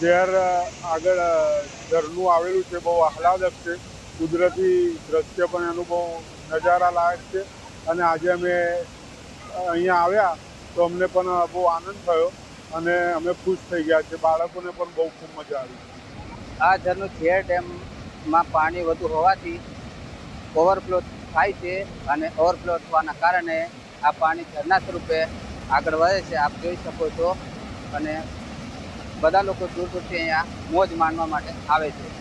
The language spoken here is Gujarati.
ઝેર આગળ ઝરનું આવેલું છે, બહુ આહલાદક છે. કુદરતી દ્રશ્ય પણ એનું બહુ નજારા લાયક છે. અને આજે અમે અહીંયા આવ્યા તો અમને પણ બહુ આનંદ થયો અને અમે ખુશ થઈ ગયા છે. બાળકોને પણ બહુ ખૂબ મજા આવી. આ ઝરનું ખેર ડેમમાં પાણી વધુ હોવાથી ઓવરફ્લો થાય છે અને ઓવરફ્લો થવાના કારણે આ પાણી ઝરના સ્વરૂપે આગળ વધે છે. આપ જોઈ શકો છો અને બધા લોકો દૂર દૂરથી અહીંયા મોજ માણવા માટે આવે છે.